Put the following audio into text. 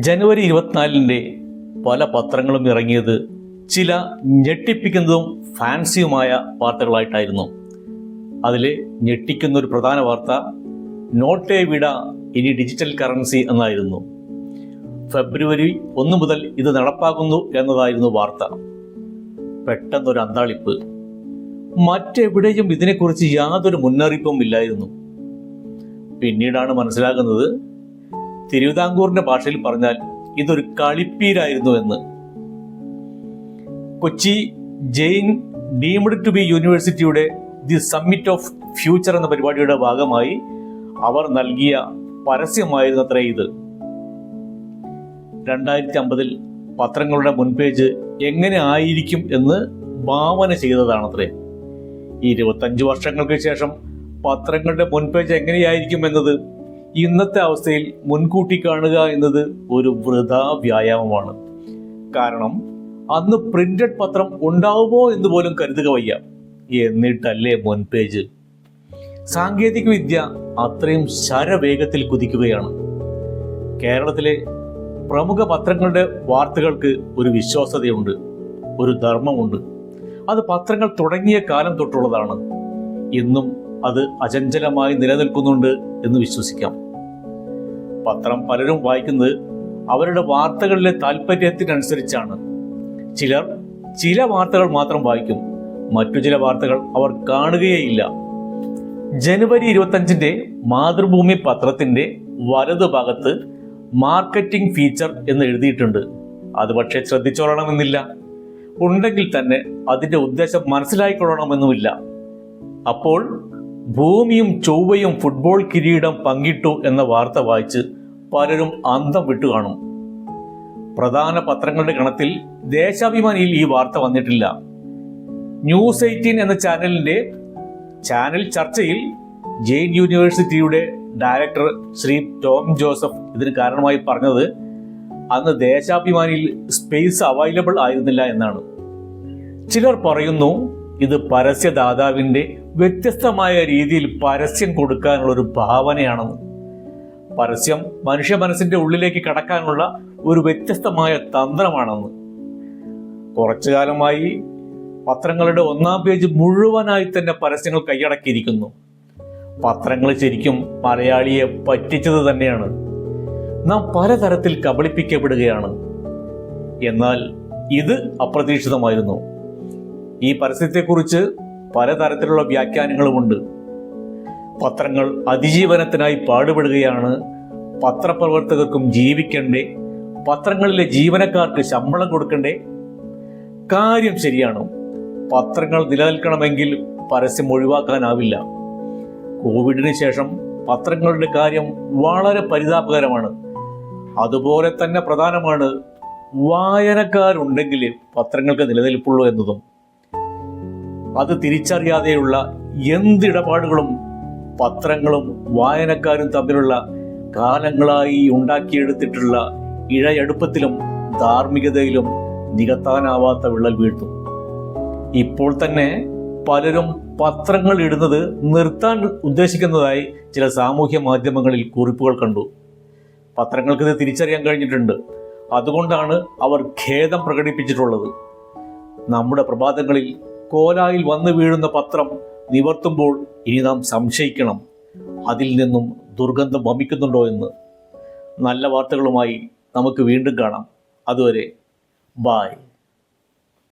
ജനുവരി ഇരുപത്തിനാലിന്റെ പല പത്രങ്ങളും ഇറങ്ങിയത് ചില ഞെട്ടിപ്പിക്കുന്നതും ഫാൻസിയുമായ വാർത്തകളായിട്ടായിരുന്നു. അതിൽ ഞെട്ടിക്കുന്ന ഒരു പ്രധാന വാർത്ത നോട്ടേ വിട ഇനി ഡിജിറ്റൽ കറൻസി എന്നായിരുന്നു. ഫെബ്രുവരി ഒന്ന് മുതൽ ഇത് നടപ്പാക്കുന്നു എന്നതായിരുന്നു വാർത്ത. പെട്ടെന്നൊരു അന്താളിപ്പ്. മറ്റെവിടെയും ഇതിനെക്കുറിച്ച് യാതൊരു മുന്നറിയിപ്പും ഇല്ലായിരുന്നു. പിന്നീടാണ് മനസ്സിലാകുന്നത് തിരുവിതാംകൂറിന്റെ ഭാഷയിൽ പറഞ്ഞാൽ ഇതൊരു കളിപ്പീരായിരുന്നു എന്ന്. Kochi Jain deemed to be യൂണിവേഴ്സിറ്റിയുടെ ദി സമ്മിറ്റ് ഓഫ് ഫ്യൂച്ചർ എന്ന പരിപാടിയുടെ ഭാഗമായി അവർ നൽകിയ പരസ്യമായിരുന്നു അത്ര ഇത്. രണ്ടായിരത്തി അമ്പതിൽ പത്രങ്ങളുടെ മുൻപേജ് എങ്ങനെ ആയിരിക്കും എന്ന് ഭാവന ചെയ്തതാണത്രേ. ഇരുപത്തഞ്ച് വർഷങ്ങൾക്ക് ശേഷം പത്രങ്ങളുടെ മുൻപേജ് എങ്ങനെയായിരിക്കും എന്നത് ഇന്നത്തെ അവസ്ഥയിൽ മുൻകൂട്ടി കാണുക എന്നത് ഒരു വൃഥാ വ്യായാമമാണ്. കാരണം അന്ന് പ്രിന്റഡ് പത്രം ഉണ്ടാവുമോ എന്ന് പോലും കരുതുക വയ്യ. എന്നിട്ടല്ലേ മുൻപേജ് സാങ്കേതിക വിദ്യ അത്രയും ശരവേഗത്തിൽ കുതിക്കുകയാണ്. കേരളത്തിലെ പ്രമുഖ പത്രങ്ങളുടെ വാർത്തകൾക്ക് ഒരു വിശ്വാസതയുണ്ട് ഒരു ധർമ്മമുണ്ട്. അത് പത്രങ്ങൾ തുടങ്ങിയ കാലം തൊട്ടുള്ളതാണ്. ഇന്നും അത് അചഞ്ചലമായി നിലനിൽക്കുന്നുണ്ട് എന്ന് വിശ്വസിക്കാം. പത്രം പലരും വായിക്കുന്നത് അവരുടെ വാർത്തകളിലെ താല്പര്യത്തിനനുസരിച്ചാണ് ചിലർ ചില വാർത്തകൾ മാത്രം വായിക്കും മറ്റു ചില വാർത്തകൾ അവർ കാണുകയേയില്ല. ജനുവരി ഇരുപത്തഞ്ചിന്റെ മാതൃഭൂമി പത്രത്തിന്റെ വലതു ഭാഗത്ത് മാർക്കറ്റിംഗ് ഫീച്ചർ എന്ന് എഴുതിയിട്ടുണ്ട്. അത് പക്ഷേ ശ്രദ്ധിച്ചോളണമെന്നില്ല. ഉണ്ടെങ്കിൽ തന്നെ അതിന്റെ ഉദ്ദേശം മനസ്സിലായിക്കൊള്ളണമെന്നുമില്ല. അപ്പോൾ ഭൂമിയും ചൊവ്വയും ഫുട്ബോൾ കിരീടം പങ്കിട്ടു എന്ന വാർത്ത വായിച്ച് പലരും അന്തം വിട്ടു കാണും. പ്രധാന പത്രങ്ങളുടെ ഗണത്തിൽ ദേശാഭിമാനിയിൽ ഈ വാർത്ത വന്നിട്ടില്ല. ന്യൂസ് എയ്റ്റീൻ എന്ന ചാനലിന്റെ ചാനൽ ചർച്ചയിൽ ജെയിൻ യൂണിവേഴ്സിറ്റിയുടെ ഡയറക്ടർ ശ്രീ ടോം ജോസഫ് ഇതിന് കാരണമായി പറഞ്ഞത് അന്ന് ദേശാഭിമാനിയിൽ സ്പേസ് അവൈലബിൾ ആയിരുന്നില്ല എന്നാണ്. ചിലർ പറയുന്നു ഇത് പരസ്യദാതാവിന്റെ വ്യത്യസ്തമായ രീതിയിൽ പരസ്യം കൊടുക്കാനുള്ള ഒരു ഭാവനയാണെന്ന് പരസ്യം മനുഷ്യ മനസ്സിന്റെ ഉള്ളിലേക്ക് കടക്കാനുള്ള ഒരു വ്യത്യസ്തമായ തന്ത്രമാണെന്ന്. കുറച്ചു കാലമായി പത്രങ്ങളുടെ ഒന്നാം പേജ് മുഴുവനായി തന്നെ പരസ്യങ്ങൾ കൈയടക്കിയിരിക്കുന്നു. പത്രങ്ങൾ ശരിക്കും മലയാളിയെ പറ്റിച്ചത് തന്നെയാണ്. നാം പലതരത്തിൽ കബളിപ്പിക്കപ്പെടുകയാണ്. എന്നാൽ ഇത് അപ്രതീക്ഷിതമായിരുന്നു. ഈ പരസ്യത്തെക്കുറിച്ച് പലതരത്തിലുള്ള വ്യാഖ്യാനങ്ങളുമുണ്ട്. പത്രങ്ങൾ അതിജീവനത്തിനായി പാടുപെടുകയാണ്. പത്രപ്രവർത്തകർക്കും ജീവിക്കണ്ടേ. പത്രങ്ങളിലെ ജീവനക്കാർക്ക് ശമ്പളം കൊടുക്കണ്ടേ. കാര്യം ശരിയാണ്? പത്രങ്ങൾ നിലനിൽക്കണമെങ്കിൽ പരസ്യം ഒഴിവാക്കാനാവില്ല. കോവിഡിന് ശേഷം പത്രങ്ങളുടെ കാര്യം വളരെ പരിതാപകരമാണ്. അതുപോലെ തന്നെ പ്രധാനമാണ് വായനക്കാരുണ്ടെങ്കിൽ പത്രങ്ങൾക്ക് നിലനിൽപ്പുള്ളൂ എന്നതും. അത് തിരിച്ചറിയാതെയുള്ള എന്തിടപാടുകളും പത്രങ്ങളും വായനക്കാരും തമ്മിലുള്ള കാലങ്ങളായി ഉണ്ടാക്കിയെടുത്തിട്ടുള്ള ഇഴയടുപ്പത്തിലും ധാർമ്മികതയിലും നികത്താനാവാത്ത വിള്ളൽ വീഴ്ത്തും. ഇപ്പോൾ തന്നെ പലരും പത്രങ്ങൾ ഇടുന്നത് നിർത്താൻ ഉദ്ദേശിക്കുന്നതായി ചില സാമൂഹ്യ മാധ്യമങ്ങളിൽ കുറിപ്പുകൾ കണ്ടു. പത്രങ്ങൾക്ക് ഇത് തിരിച്ചറിയാൻ കഴിഞ്ഞിട്ടുണ്ട്. അതുകൊണ്ടാണ് അവർ ഖേദം പ്രകടിപ്പിച്ചിട്ടുള്ളത്. നമ്മുടെ പ്രഭാതങ്ങളിൽ കോലായിൽ വന്നു വീഴുന്ന പത്രം നിവർത്തുമ്പോൾ ഇനി നാം സംശയിക്കണം. അതിൽ നിന്നും ദുർഗന്ധം വമിക്കുന്നുണ്ടോ എന്ന്. നല്ല വാർത്തകളുമായി നമുക്ക് വീണ്ടും കാണാം. അതുവരെ ബായ്